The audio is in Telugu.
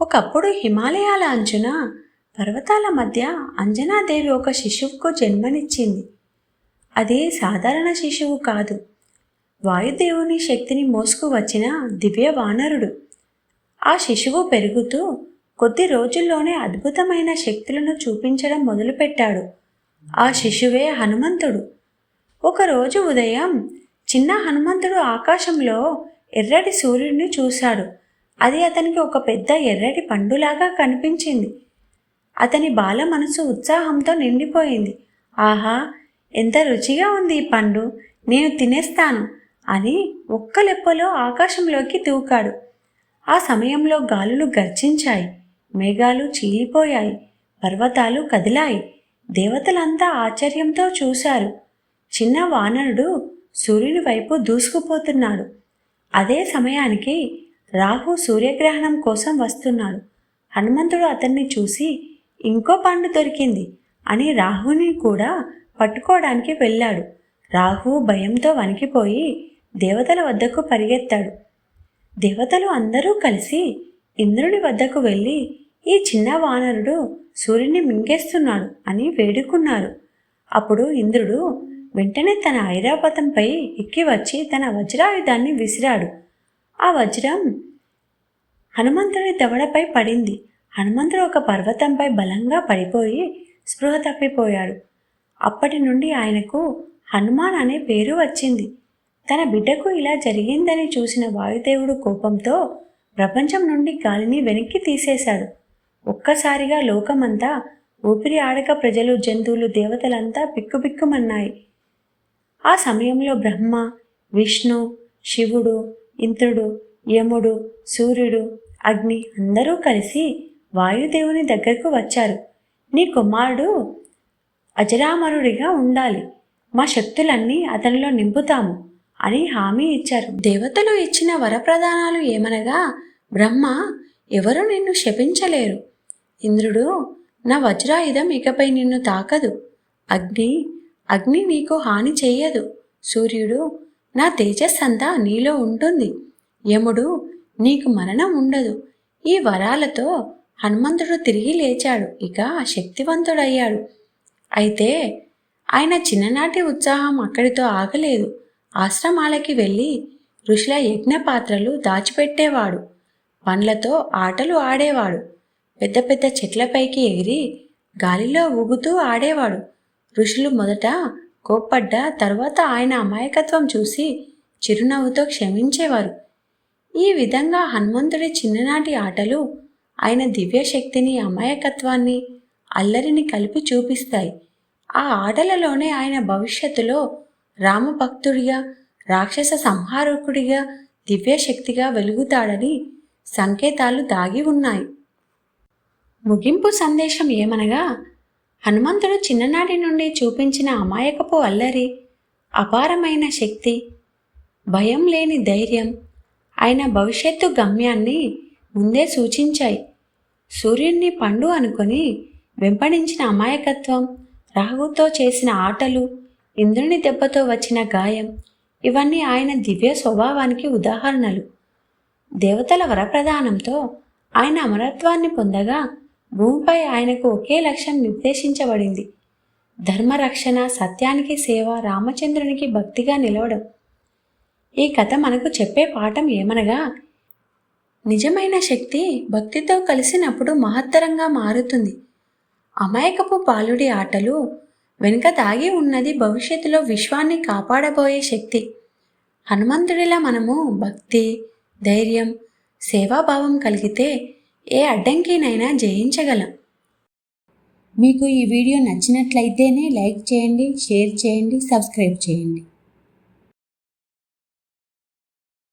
ఒకప్పుడు హిమాలయాల అంచున పర్వతాల మధ్య అంజనాదేవి ఒక శిశువుకు జన్మనిచ్చింది. అది సాధారణ శిశువు కాదు. వాయుదేవుని శక్తిని మోసుకు వచ్చిన దివ్య వానరుడు. ఆ శిశువు పెరుగుతూ కొద్ది రోజుల్లోనే అద్భుతమైన శక్తులను చూపించడం మొదలుపెట్టాడు. ఆ శిశువే హనుమంతుడు. ఒకరోజు ఉదయం చిన్న హనుమంతుడు ఆకాశంలో ఎర్రటి సూర్యుడిని చూశాడు. అది అతనికి ఒక పెద్ద ఎర్రటి పండులాగా కనిపించింది. అతని బాల మనసు ఉత్సాహంతో నిండిపోయింది. ఆహా ఎంత రుచిగా ఉంది ఈ పండు. నేను తినేస్తాను అని ఒక్క లెప్పలో ఆకాశంలోకి దూకాడు. ఆ సమయంలో గాలులు గర్జించాయి. మేఘాలు చీలిపోయాయి. పర్వతాలు కదిలాయి. దేవతలంతా ఆశ్చర్యంతో చూశారు. చిన్న వానరుడు సూర్యుని వైపు దూసుకుపోతున్నాడు. అదే సమయానికి రాహు సూర్యగ్రహణం కోసం వస్తున్నాడు. హనుమంతుడు అతన్ని చూసి ఇంకో పండు దొరికింది అని రాహుని కూడా పట్టుకోవడానికి వెళ్ళాడు. రాహు భయంతో వణికిపోయి దేవతల వద్దకు పరిగెత్తాడు. దేవతలు అందరూ కలిసి ఇంద్రుని వద్దకు వెళ్ళి ఈ చిన్న వానరుడు సూర్యుని మింగేస్తున్నాడు అని వేడుకున్నారు. అప్పుడు ఇంద్రుడు వెంటనే తన ఐరాపతంపై ఎక్కి వచ్చి తన వజ్రాయుధాన్ని విసిరాడు. ఆ వజ్రం హనుమంతుడి దవడపై పడింది. హనుమంతుడు ఒక పర్వతంపై బలంగా పడిపోయి స్పృహ తప్పిపోయాడు. అప్పటి నుండి ఆయనకు హనుమాన్ అనే పేరు వచ్చింది. తన బిడ్డకు ఇలా జరిగిందని చూసిన వాయుదేవుడు కోపంతో ప్రపంచం నుండి గాలిని వెనక్కి తీసేశాడు. ఒక్కసారిగా లోకమంతా ఊపిరి ఆడక ప్రజలు జంతువులు దేవతలంతా పిక్కుబిక్కుమన్నాయి ఆ సమయంలో బ్రహ్మ విష్ణు శివుడు ఇంద్రుడు యముడు సూర్యుడు అగ్ని అందరూ కలిసి వాయుదేవుని దగ్గరకు వచ్చారు. నీ కుమారుడు అజరామరుడిగా ఉండాలి. మా శక్తులన్నీ అతనిలో నింపుతాము అని హామీ ఇచ్చారు. దేవతలు ఇచ్చిన వరప్రదానాలు ఏమనగా బ్రహ్మ ఎవరు నిన్ను శపించలేరు. ఇంద్రుడు నా వజ్రాయుధం ఇకపై నిన్ను తాకదు. అగ్ని అగ్ని నీకు హాని చెయ్యదు సూర్యుడు నా తేజస్సంతా నీలో ఉంటుంది. యముడు నీకు మరణం ఉండదు. ఈ వరాలతో హనుమంతుడు తిరిగి లేచాడు. ఇక శక్తివంతుడయ్యాడు. అయితే ఆయన చిన్ననాటి ఉత్సాహం అక్కడితో ఆగలేదు. ఆశ్రమాలకి వెళ్ళి ఋషుల యజ్ఞ పాత్రలు దాచిపెట్టేవాడు. పండ్లతో ఆటలు ఆడేవాడు. పెద్ద పెద్ద చెట్లపైకి ఎగిరి గాలిలో ఊగుతూ ఆడేవాడు. ఋషులు మొదట కోప్పడ్డ తర్వాత ఆయన అమాయకత్వం చూసి చిరునవ్వుతో క్షమించేవారు. ఈ విధంగా హనుమంతుడి చిన్ననాటి ఆటలు ఆయన దివ్యశక్తిని అమాయకత్వాన్ని అల్లరిని కలిపి చూపిస్తాయి. ఆ ఆటలలోనే ఆయన భవిష్యత్తులో రామభక్తుడిగా రాక్షస సంహారకుడిగా దివ్యశక్తిగా వెలుగుతాడని సంకేతాలు దాగి ఉన్నాయి. ముగింపు సందేశం ఏమనగా హనుమంతుడు చిన్ననాటి నుండి చూపించిన అమాయకపు అల్లరి అపారమైన శక్తి భయం లేని ధైర్యం ఆయన భవిష్యత్తు గమ్యాన్ని ముందే సూచించాయి. సూర్యుణ్ణి పండు అనుకొని వెంపడించిన అమాయకత్వం రాహుతో చేసిన ఆటలు ఇంద్రుని దెబ్బతో వచ్చిన గాయం ఇవన్నీ ఆయన దివ్య స్వభావానికి ఉదాహరణలు. దేవతల వరప్రదానంతో ఆయన అమరత్వాన్ని పొందగా భూమిపై ఆయనకు ఒకే లక్ష్యం నిర్దేశించబడింది. ధర్మరక్షణ సత్యానికి సేవ రామచంద్రునికి భక్తిగా నిలవడం. ఈ కథ మనకు చెప్పే పాఠం ఏమనగా నిజమైన శక్తి భక్తితో కలిసినప్పుడు మహత్తరంగా మారుతుంది. అమాయకపు బాలుడి ఆటలు వెనుక దాగి ఉన్నది భవిష్యత్తులో విశ్వాన్ని కాపాడబోయే శక్తి. హనుమంతుడిలా మనము భక్తి ధైర్యం సేవాభావం కలిగితే ఏ అడ్డంకినైనా జయించగలం. మీకు ఈ వీడియో నచ్చినట్లయితేనే లైక్ చేయండి షేర్ చేయండి సబ్స్క్రైబ్ చేయండి.